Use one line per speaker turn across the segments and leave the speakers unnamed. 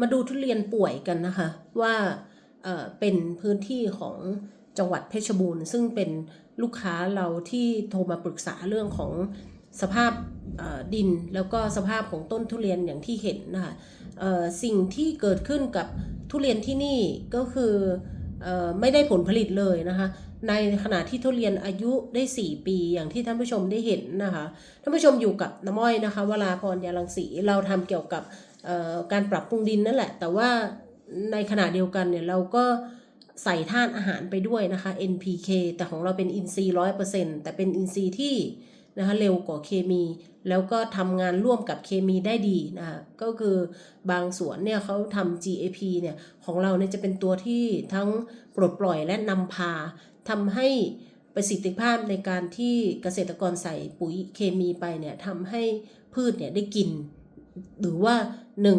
มาดูทุเรียนป่วยกันนะคะ ว่าเป็นพื้นที่ของจังหวัดเพชรบูรณ์ ซึ่งเป็นลูกค้าเราที่โทรมาปรึกษาเรื่องของสภาพดินแล้วก็สภาพของต้นทุเรียนอย่างที่เห็นนะคะสิ่งที่เกิดขึ้นกับทุเรียนที่นี่ก็คืออไม่ได้ผลผลิตเลยนะคะ ในขณะที่ทุเรียนอายุได้ 4 ปีอย่างที่ท่านผู้ชมได้เห็นนะคะ ท่านผู้ชมอยู่กับน้ำอ้อยนะคะ วราพรยาลังสีเราทำเกี่ยวกับ การปรับปรุงดินนั่นแหละ แต่ว่าในขณะเดียวกันเนี่ยเราก็ใส่ธาตุอาหารไปด้วยนะคะ NPK แต่ของเราเป็นอินทรีย์ร้อยเปอร์เซ็นต์แต่เป็นอินทรีย์ที่นะคะเร็วกว่าเคมี แล้วก็ทำงานร่วมกับเคมีได้ดีนะคะก็คือบางสวนเนี่ยเขาทำ GAP เนี่ยของเราเนี่ยจะเป็นตัวที่ทั้งปลดปล่อยและนำพาทำให้ประสิทธิภาพในการที่เกษตรกรใส่ปุ๋ยเคมีไปเนี่ยทำให้พืชเนี่ยได้กิน หรือว่าหนึ่ง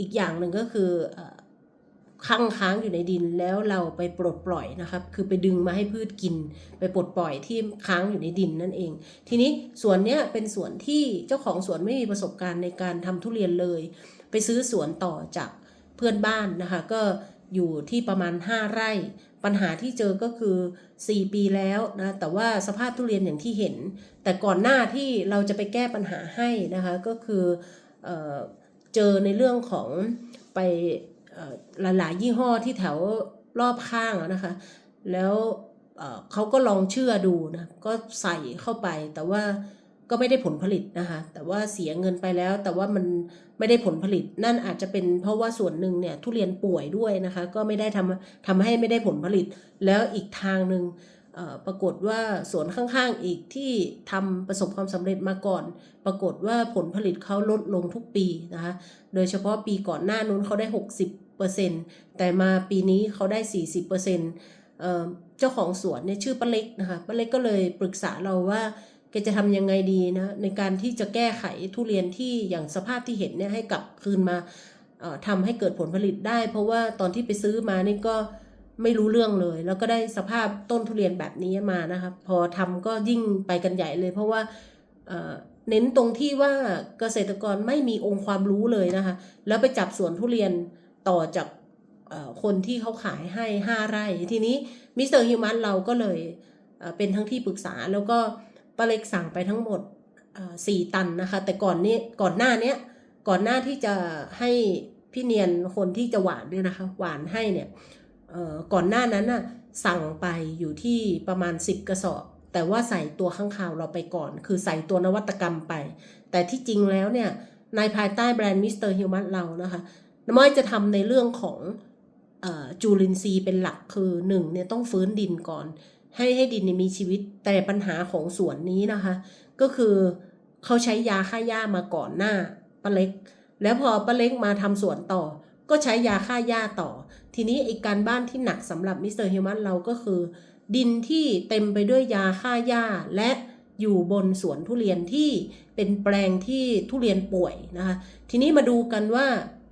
อีกอย่างหนึ่งก็คือค้างค้างอยู่ในดินแล้วเราไปปลดปล่อยนะครับ คือไปดึงมาให้พืชกิน ไปปลดปล่อยที่ค้างอยู่ในดินนั่นเอง ทีนี้สวนเนี้ยเป็นสวนที่เจ้าของสวนไม่มีประสบการณ์ในการทำทุเรียนเลย ไปซื้อสวนต่อจากเพื่อนบ้านนะคะ ก็อยู่ที่ประมาณ 5 ไร่ ปัญหาที่เจอก็คือ 4 ปีแล้วนะแต่ว่าสภาพทุเรียนอย่างที่เห็น แต่ก่อนหน้าที่เราจะไปแก้ปัญหาให้นะคะก็คือ เจอในเรื่องของไปหลายๆ ยี่ห้อที่แถวรอบข้างนะคะ แล้วเขาก็ลองเชื่อดูนะ ก็ใส่เข้าไปแต่ว่าก็ไม่ได้ผลผลิตนะคะ แต่ว่าเสียเงินไปแล้ว แต่ว่ามันไม่ได้ผลผลิต นั่นอาจจะเป็นเพราะว่าส่วนหนึ่งเนี่ยทุเรียนป่วยด้วยนะคะ ก็ไม่ได้ทำทำให้ไม่ได้ผลผลิต แล้วอีกทางหนึ่ง ปรากฏว่าสวนข้างๆอีกที่ทำประสบความสำเร็จมาก่อน ปรากฏว่าผลผลิตเขาลดลงทุกปีนะคะ โดยเฉพาะปีก่อนหน้านู้นเขาได้ 60%แต่มาปีนี้เขาได้ 40%เอ่อเจ้าของสวนเนี่ยชื่อป้าเล็กนะคะป้าเล็กก็เลยปรึกษาเราว่าแกจะทำยังไงดีนะในการที่จะแก้ไขทุเรียนที่อย่างสภาพที่เห็นเนี่ยให้กลับคืนมาทำให้เกิดผลผลิตได้ เพราะว่าตอนที่ไปซื้อมานี่ก็ ไม่รู้เรื่องเลย แล้วก็ได้สภาพต้นทุเรียนแบบนี้มานะคะพอทำก็ยิ่งไปกันใหญ่เลย เพราะว่าเเน้นตรงที่ว่าเกษตรกรไม่มีองค์ความรู้เลยนะคะ แล้วไปจับสวนทุเรียนต่อจากคนที่เขาขายให้ห้าไร่ ทีนี้มิสเตอร์ฮิวมันเราก็เลยเเป็นทั้งที่ปรึกษาแล้วก็ป้าเล็กสั่งไปทั้งหมดสี่ตันนะคะ แต่ก่อนนี้ก่อนหน้านี้ก่อนหน้าที่จะให้พี่เนียนคนที่จะหวานเนี่ยนะคะ หวานให้เนี่ย ก่อนหน้านั้นน่ะสั่งไปอยู่ที่ประมาณ 10 กระสอบ แต่ว่าใส่ตัวข้างคาวเราไปก่อน คือใส่ตัวนวัตกรรมไป แต่ที่จริงแล้วเนี่ยในภายใต้แบรนด์มิสเตอร์ฮิวมันเรานะคะน้ำอ้อยจะทำในเรื่องของออจูลินทรีย์เป็นหลักคือหนึ่งเนี่ยต้องฟื้นดินก่อน ให้ให้ดินเนี่ยมีชีวิตแต่ปัญหาของสวนนี้นะคะ ก็คือเขาใช้ยาฆ่าหญ้ามาก่อนหน้าป้าเล็ก แล้วพอป้าเล็กมาทำสวนต่อ ก็ใช้ยาฆ่าหญ้าต่อ ทีนี้อีกการบ้านที่หนักสำหรับมิสเตอร์ฮิวมันเราก็คือ ดินที่เต็มไปด้วยยาฆ่าหญ้าและอยู่บนสวนทุเรียนที่เป็นแปลงที่ทุเรียนป่วยนะคะ ทีนี้มาดูกันว่า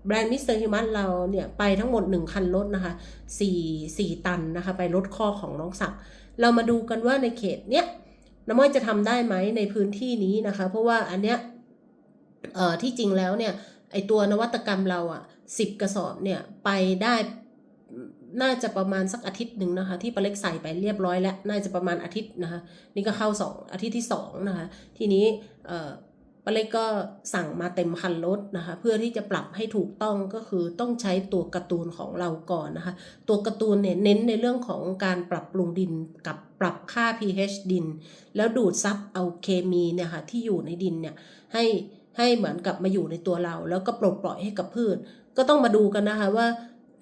แบรนด์มิสเตอร์ฮิวมันเราเนี่ยไปทั้งหมด 1 คันรถนะคะ4 4 ตันนะคะ ไปรถข้อของน้องศักดิ์เรามาดูกันว่าในเขตเนี้ยน้ำม้อยจะทำได้ไหมในพื้นที่นี้นะคะ เพราะว่าอันเนี้ยเอ่อที่จริงแล้วเนี่ยไอตัวนวัตกรรมเราอะ่ะสิบกระสอบเนี่ยไปได้ น่าจะประมาณสักอาทิตย์หนึ่งนะคะ ที่ปลาเล็กใส่ไปเรียบร้อยแล้ว น่าจะประมาณอาทิตย์นะคะ นี่ก็เข้าสองอาทิตย์ที่สองนะคะ ทีนี้ป้าเล็กก็สั่งมาเต็มคันรถนะคะ เพื่อที่จะปรับให้ถูกต้องก็คือต้องใช้ตัวการ์ตูนของเราก่อนนะคะ ตัวการ์ตูนเนี่ยเน้นในเรื่องของการปรับปรุงดินกับปรับค่า pH ดิน แล้วดูดซับเอาเคมีเนี่ยค่ะที่อยู่ในดินเนี่ยให้ให้เหมือนกับมาอยู่ในตัวเรา แล้วก็ปลดปล่อยให้กับพืช ก็ต้องมาดูกันนะคะว่า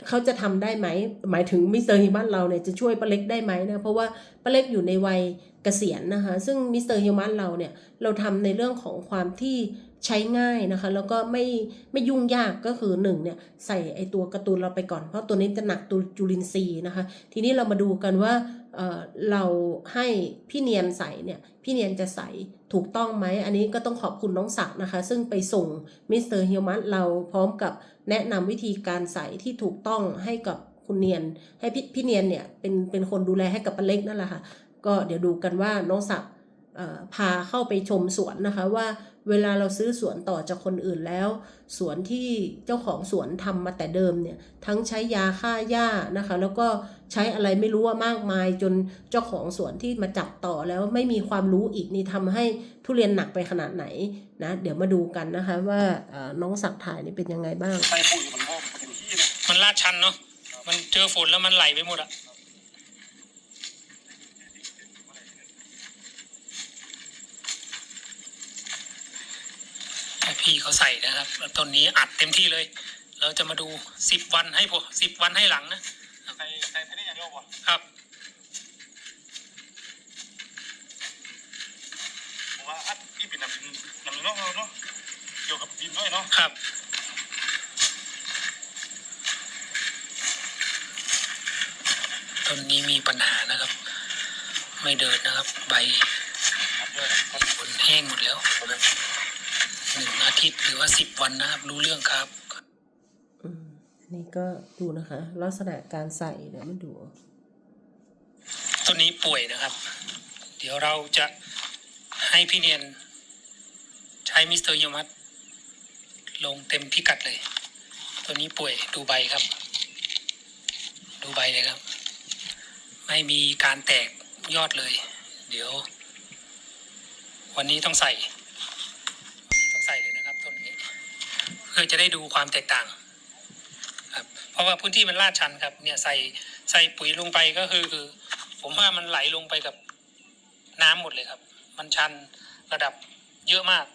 เขาจะทำได้ไหม หมายถึงมิสเตอร์ฮิมันเราเนี่ยจะช่วยป้าเล็กได้ไหมนะเพราะว่าป้าเล็กอยู่ในวัยเกษียณนะคะ ซึ่งมิสเตอร์ฮิมันเราเนี่ยเราทำในเรื่องของความที่ใช้ง่ายนะคะ แล้วก็ไม่ไม่ยุ่งยากก็คือหนึ่งเนี่ยใส่ไอตัวการ์ตูนเราไปก่อน เพราะตัวนี้จะหนักตัวจุลินทรีย์นะคะ ทีนี้เรามาดูกันว่า เราให้พี่เนียนใส่เนี่ยพี่เนียนจะใส่ถูกต้องไหมอันนี้ก็ต้องขอบคุณน้องศักนะคะ ซึ่งไปส่งมิสเตอร์เฮิวมัสเราพร้อมกับแนะนำวิธีการใส่ที่ถูกต้องให้กับคุณเนียนให้พี่พี่เนียนเนี่ยเป็นเป็นคนดูแลให้กับป้าเล็กนั่นแหละค่ะก็เดี๋ยวดูกันว่าน้องศักพาเข้าไปชมสวนนะคะว่า เวลาเราซื้อสวนต่อจากคนอื่นแล้ว สวนที่เจ้าของสวนทำมาแต่เดิมเนี่ยทั้งใช้ยาฆ่าหญ้านะคะ แล้วก็ใช้อะไรไม่รู้ว่ามากมาย จนเจ้าของสวนที่มาจับต่อแล้วไม่มีความรู้อีกนี่ทำให้ทุเรียนหนักไปขนาดไหนนะเดี๋ยวมาดูกันนะคะว่าเอ่อน้องสักถ่ายนี่เป็นยังไงบ้าง
ใส่ปุ๋ยมันก็เป็นที่นะ
มันลาดชันเนาะมันเจอฝนแล้วมันไหลไปหมดอะ พี่เขาใส่นะครับแล้วต้นนี้อัดเต็มที่เลย เราจะมาดูสิบวันให้พอสิบวันให้หลังนะ
ใส่ใส่แค่นี้อย่างเดียวป่ะ
ครับ
ผมว่าอัดที่เป็นน้ำน้ำเนาะเนาะเกี่ยวกับดินด้วยเนาะ
ครับต้นนี้มีปัญหานะครับ ไม่เดินนะครับ ใบ
อัดเยอะ
ฝนแห้งหมดแล้ว หนึ่งอาทิตย์หรือว่าสิบวันนะครับ รู้เรื่องครับ
อืมอันนี้ก็ดูนะคะ ลักษณะการใส่เดี๋ยวมาดู
ต้นนี้ป่วยนะครับ เดี๋ยวเราจะให้พี่เนียน ใช้มิสเตอร์ยมัตลงเต็มพิกัดเลย ตัวนี้ป่วยดูใบครับ ดูใบเลยครับ ไม่มีการแตกยอดเลย เดี๋ยว วันนี้ต้องใส่ วันนี้ต้องใส่เลยนะครับต้นนี้ เพื่อจะได้ดูความแตกต่างครับเพราะว่าพื้นที่มันลาดชันครับ เนี่ยใส่ใส่ปุ๋ยลงไปก็คือคือ ผมว่ามันไหลลงไปกับน้ำหมดเลยครับ มันชันระดับเยอะมาก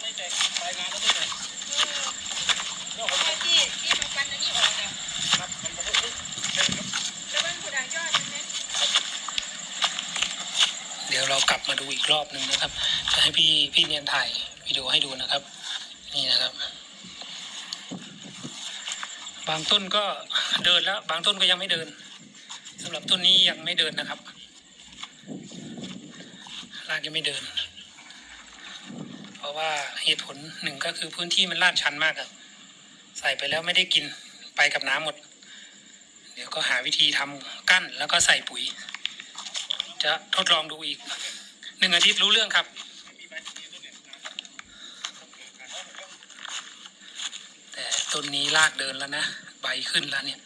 ไม่แตกรายงานแล้วด้วย
ที่ที่มันฟันอันนี้ออกเนี่ย
ครับมันบอกว่า
แล้วมันผู้ใดยอดใช่ไหม
เดี๋ยวเรากลับมาดูอีกรอบหนึ่งนะครับ จะให้พี่พี่เนียนถ่ายวิดีโอให้ดูนะครับ นี่นะครับ บางต้นก็เดินแล้ว บางต้นก็ยังไม่เดินสำหรับต้นนี้ยังไม่เดินนะครับรากยังไม่เดิน เพราะว่าเหตุผลหนึ่งก็คือพื้นที่มันลาดชันมากครับใส่ไปแล้วไม่ได้กินไปกับน้ำหมด เดี๋ยวก็หาวิธีทำกั้นแล้วก็ใส่ปุ๋ย จะทดลองดูอีกหนึ่งอาทิตย์รู้เรื่องครับ แต่ต้นนี้ลากเดินแล้วนะ ใบขึ้นแล้วเนี่ย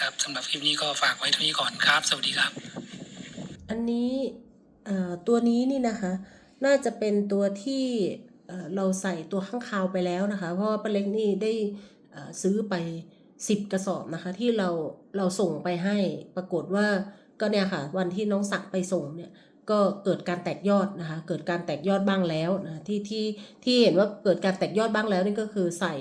ครับสำหรับคลิปนี้ก็ฝากไว้เท่านี้ก่อนครับ สวัสดีครับ
อันนี้ตัวนี้นี่นะคะ น่าจะเป็นตัวที่เราใส่ตัวข้างคาวไปแล้วนะคะ เพราะว่าป้าเล็กนี่ได้ซื้อไป 10 กระสอบนะคะ ที่เราเราส่งไปให้ปรากฏว่า ก็เนี่ยค่ะ วันที่น้องสักไปส่งเนี่ยก็เกิดการแตกยอดนะคะ เกิดการแตกยอดบ้างแล้วนะที่ที่ที่เห็นว่าเกิดการแตกยอดบ้างแล้วนี่ก็คือใส่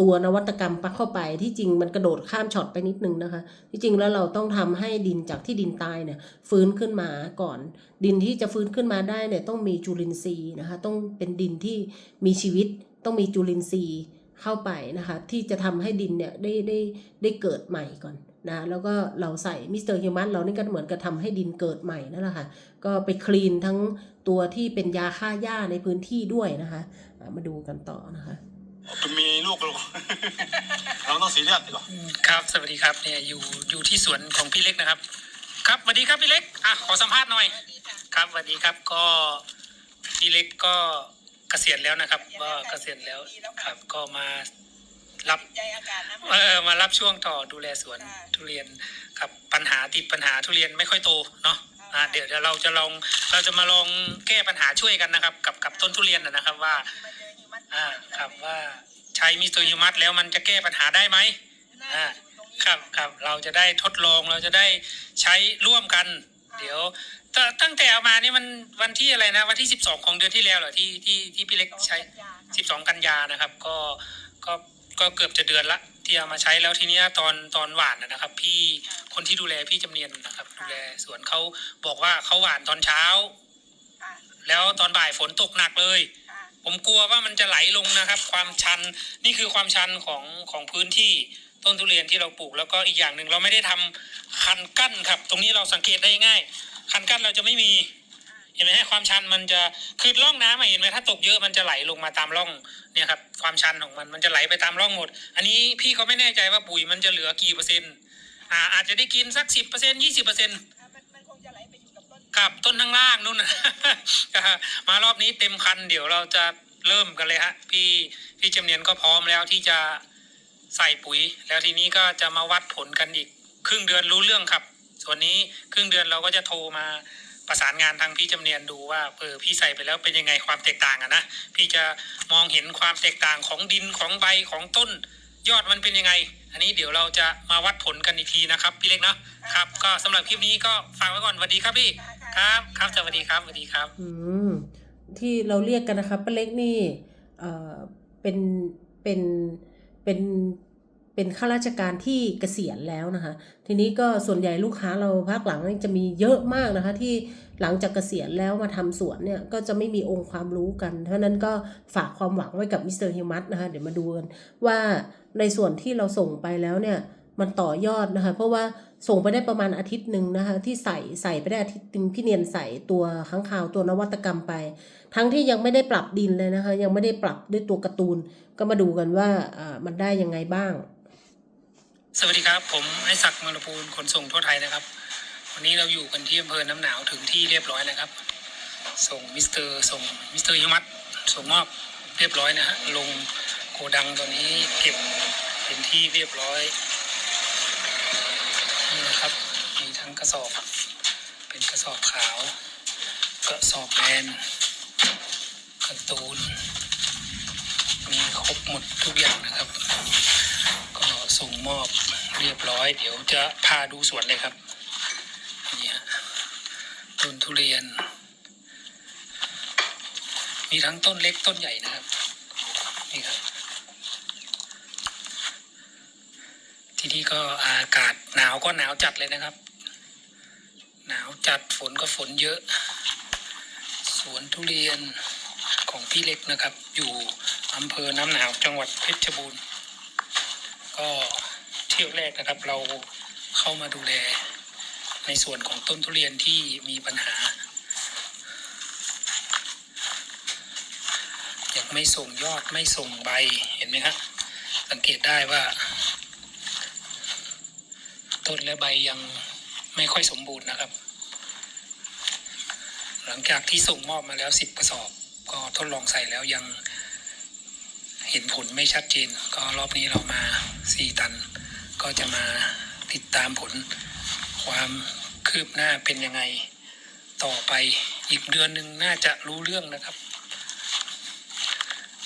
ตัวนวัตกรรมปักเข้าไปที่จริงมันกระโดดข้ามช็อตไปนิดนึงนะคะ ที่จริงแล้วเราต้องทำให้ดินจากที่ดินตายเนี่ยฟื้นขึ้นมาก่อน ดินที่จะฟื้นขึ้นมาได้เนี่ยต้องมีจุลินทรีย์นะคะ ต้องเป็นดินที่มีชีวิตต้องมีจุลินทรีย์เข้าไปนะคะ ที่จะทำให้ดินเนี่ยได้ได้ได้เกิดใหม่ก่อน นะแล้วก็เราใส่มิสเตอร์ฮิวมันเรานี่ก็เหมือนกับทำให้ดินเกิดใหม่นั่นแหละค่ะ ก็ไปคลีนทั้งตัวที่เป็นยาฆ่าหญ้าในพื้นที่ด้วยนะคะอะมาดูกันต่อนะคะ
จะมีลูกลูกเราต้องสีเลือดดีกว่า
ครับ สวัสดีครับเนี่ยอยู่อยู่ที่สวนของพี่เล็กนะครับ ครับสวัสดีครับพี่เล็กอะขอสัมภาษณ์หน่อย ครับสวัสดีครับก็พี่เล็กก็เกษียณแล้วนะครับก็เกษียณแล้วครับก็มา รับ
ใจอากาศนะ
เออมารับช่วงต่อดูแลสวน
ค่ะ
ทุเรียนครับปัญหาติดปัญหาทุเรียนไม่ค่อยโตเนาะอ่าเดี๋ยวเดี๋ยวเราจะลองเราจะมาลองแก้ปัญหาช่วยกันนะครับ กับกับต้นทุเรียนนะนะครับว่า
มาเจอหิมะ
อ่าครับว่าใช้มิสเตอร์ยูมัสแล้วมันจะแก้ปัญหาได้ไหมอ่าครับครับเราจะได้ทดลองเราจะได้ใช้ร่วมกัน เดี๋ยวตตั้งแต่เอามานี่มันวันที่อะไรนะ วันที่สิบสองของเดือนที่แล้วเหรอที่ที่ที่พี่เล็กใช้สิบสองกันยานะครับ ก็ก็ ก็เกือบจะเดือนละที่เอามาใช้แล้วทีเนี้ยตอนตอนหวานนะนะครับ พี่คนที่ดูแลพี่จำเนียนนะครับ ดูแลสวนเขาบอกว่าเขาหวานตอนเช้า
ค่ะ
แล้วตอนบ่ายฝนตกหนักเลย
ค่ะ
ผมกลัวว่ามันจะไหลลงนะครับ ความชันนี่คือความชันของของพื้นที่ต้นทุเรียนที่เราปลูก แล้วก็อีกอย่างหนึ่งเราไม่ได้ทำคันกั้นครับ ตรงนี้เราสังเกตได้ง่ายคันกั้นเราจะไม่มี เห็นไหมฮะความชันมันจะคือร่องน้ำอะเห็นไหมถ้าตกเยอะมันจะไหลลงมาตามร่องเนี่ยครับความชันของมันมันจะไหลไปตามร่องหมด อันนี้พี่ก็ไม่แน่ใจว่าปุ๋ยมันจะเหลือกี่เปอร์เซ็นต์อ่าอาจจะได้กินสักสิบเปอร์เซ็นต์ยี่สิบเปอร์เซ็นต์
อะมันมันคงจะไหลไปอยู่กับต้น
กับต้นข้างล่างนู่นนะมารอบนี้เต็มคันเดี๋ยวเราจะเริ่มกันเลยฮะพี่พี่จำเนียนก็พร้อมแล้วที่จะใส่ปุ๋ย แล้วทีนี้ก็จะมาวัดผลกันอีก ครึ่งเดือนรู้เรื่องครับ ส่วนนี้ครึ่งเดือนเราก็จะโทรมา ประสานงานทางพี่จำเนียนดูว่าเออพี่ใส่ไปแล้วเป็นยังไงความแตกต่างอะนะพี่จะมองเห็นความแตกต่างของดินของใบของต้น ยอดมันเป็นยังไง อันนี้เดี๋ยวเราจะมาวัดผลกันอีกทีนะครับ พี่เล็กเนาะครับ ก็สำหรับคลิปนี้ก็ฝากไว้ก่อนสวัสดีครับพี่ครับครับสวัสดีครับสวัสดีครับ
อืมที่เราเรียกกันนะคะป้าเล็กนี่เอ่อเป็นเป็นเป็น เป็นข้าราชการที่เกษียณแล้วนะคะ ทีนี้ก็ส่วนใหญ่ลูกค้าเราภาคหลังจะมีเยอะมากนะคะ ที่หลังจากเกษียณแล้วมาทำสวนเนี่ยก็จะไม่มีองค์ความรู้กัน เพราะนั้นก็ฝากความหวังไว้กับมิสเตอร์ฮิมัสนะคะเดี๋ยวมาดูกันว่าในส่วนที่เราส่งไปแล้วเนี่ยมันต่อยอดนะคะ เพราะว่าส่งไปได้ประมาณอาทิตย์หนึ่งนะคะ ที่ใส่ใส่ไปได้อาทิตย์หนึงพี่เนียนใส่ตัวค้างคาวตัวนวัตกรรมไป ทั้งที่ยังไม่ได้ปรับดินเลยนะคะ ยังไม่ได้ปรับด้วยตัวการ์ตูนก็มาดูกันว่ามันได้ยังไงบ้าง
สวัสดีครับ ผมไอศักดิ์มรภูลขนส่งทั่วไทยนะครับ วันนี้เราอยู่กันที่อำเภอน้ำหนาวถึงที่เรียบร้อยนะครับ ส่งมิสเตอร์ส่งมิสเตอร์ยมัตส่งมอบเรียบร้อยนะฮะลงโกดังตัวนี้เก็บเป็นที่เรียบร้อยนี่นะครับมีทั้งกระสอบ เป็นกระสอบขาว กระสอบแบนการ์ตูน มีครบหมดทุกอย่างนะครับ ก็ส่งมอบ เรียบร้อย เดี๋ยวจะพาดูสวนเลยครับนี่ฮะต้นทุเรียน มีทั้งต้นเล็กต้นใหญ่นะครับ นี่ครับ ที่นี่ก็อากาศหนาวก็หนาวจัดเลยนะครับ หนาวจัดฝนก็ฝนเยอะ สวนทุเรียนของพี่เล็กนะครับ อยู่อำเภอน้ำหนาวจังหวัดเพชรบูรณ์ ก็ เที่ยวแรกนะครับ เราเข้ามาดูแลในส่วนของต้นทุเรียนที่มีปัญหา ยังไม่ส่งยอดไม่ส่งใบเห็นไหมครับสังเกตได้ว่า ต้นและใบยังไม่ค่อยสมบูรณ์นะครับ หลังจากที่ส่งมอบมาแล้วสิบกระสอบ ก็ทดลองใส่แล้วยังเห็นผลไม่ชัดเจน ก็รอบนี้เรามาสี่ตัน ก็จะมาติดตามผลความคืบหน้าเป็นยังไง ต่อไปอีกเดือนหนึ่งน่าจะรู้เรื่องนะครับ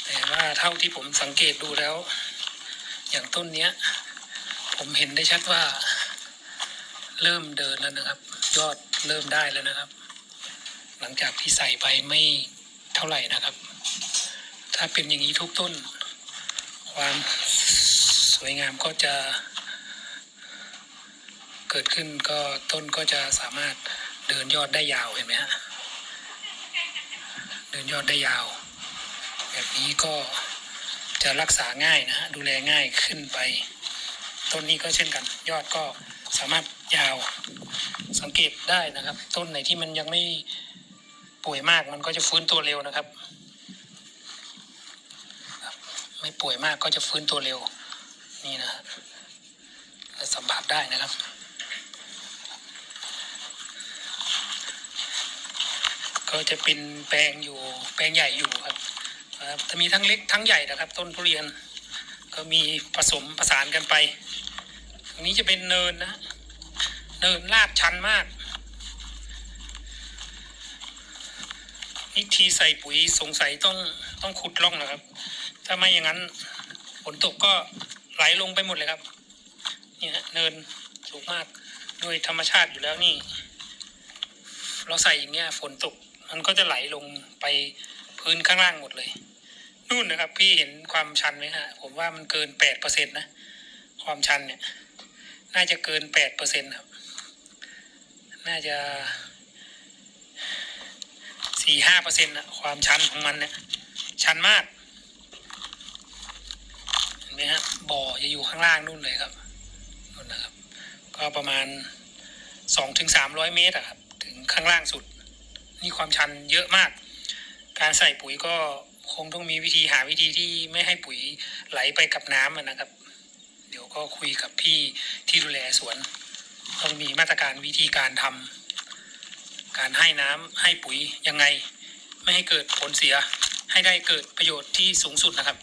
แต่ว่าเท่าที่ผมสังเกตดูแล้ว อย่างต้นเนี้ย ผมเห็นได้ชัดว่า เริ่มเดินแล้วนะครับ ยอดเริ่มได้แล้วนะครับ หลังจากที่ใส่ไปไม่เท่าไหร่นะครับ ถ้าเป็นอย่างนี้ทุกต้น ความสวยงามก็จะ เกิดขึ้นก็ต้นก็จะสามารถเดินยอดได้ยาวเห็นไหมฮะเดินยอดได้ยาว แบบนี้ก็จะรักษาง่ายนะฮะดูแลง่ายขึ้นไป ต้นนี้ก็เช่นกัน ยอดก็สามารถยาวสังเกตได้นะครับ ต้นไหนที่มันยังไม่ป่วยมากมันก็จะฟื้นตัวเร็วนะครับ ไม่ป่วยมากก็จะฟื้นตัวเร็วนี่นะและสัมผัสได้นะครับ ก็จะเป็นแปลงอยู่แปลงใหญ่อยู่ครับจะมีทั้งเล็กทั้งใหญ่นะครับ ต้นทุเรียน ก็มีผสมผสานกันไปตรงนี้จะเป็นเนินนะ เนินลาดชันมากวิธีใส่ปุ๋ยสงสัยต้องต้องขุดร่องนะครับ ถ้าไม่อย่างนั้นฝนตกก็ไหลลงไปหมดเลยครับนี่ฮะเนินสูงมากโดยธรรมชาติอยู่แล้วนี่ เราใส่อย่างเงี้ยฝนตก มันก็จะไหลลงไปพื้นข้างล่างหมดเลย นู่นนะครับ พี่เห็นความชันไหมฮะผมว่ามันเกินแปดเปอร์เซ็นต์นะ ความชันเนี่ย น่าจะเกินแปดเปอร์เซ็นต์ครับ น่าจะสี่ห้าเปอร์เซ็นต์นะความชันของมันเนี่ย ชันมากเห็นไหมฮะบ่อจะอยู่ข้างล่างนู่นเลยครับนู่นนะครับ ก็ประมาณสองถึงสามร้อยเมตรอะครับ ถึงข้างล่างสุด นี่ความชันเยอะมาก การใส่ปุ๋ยก็คงต้องมีวิธีหาวิธีที่ไม่ให้ปุ๋ยไหลไปกับน้ำนะครับ เดี๋ยวก็คุยกับพี่ที่ดูแลสวนต้องมีมาตรการวิธีการทำการให้น้ำให้ปุ๋ยยังไง ไม่ให้เกิดผลเสียให้ได้เกิดประโยชน์ที่สูงสุดนะครับ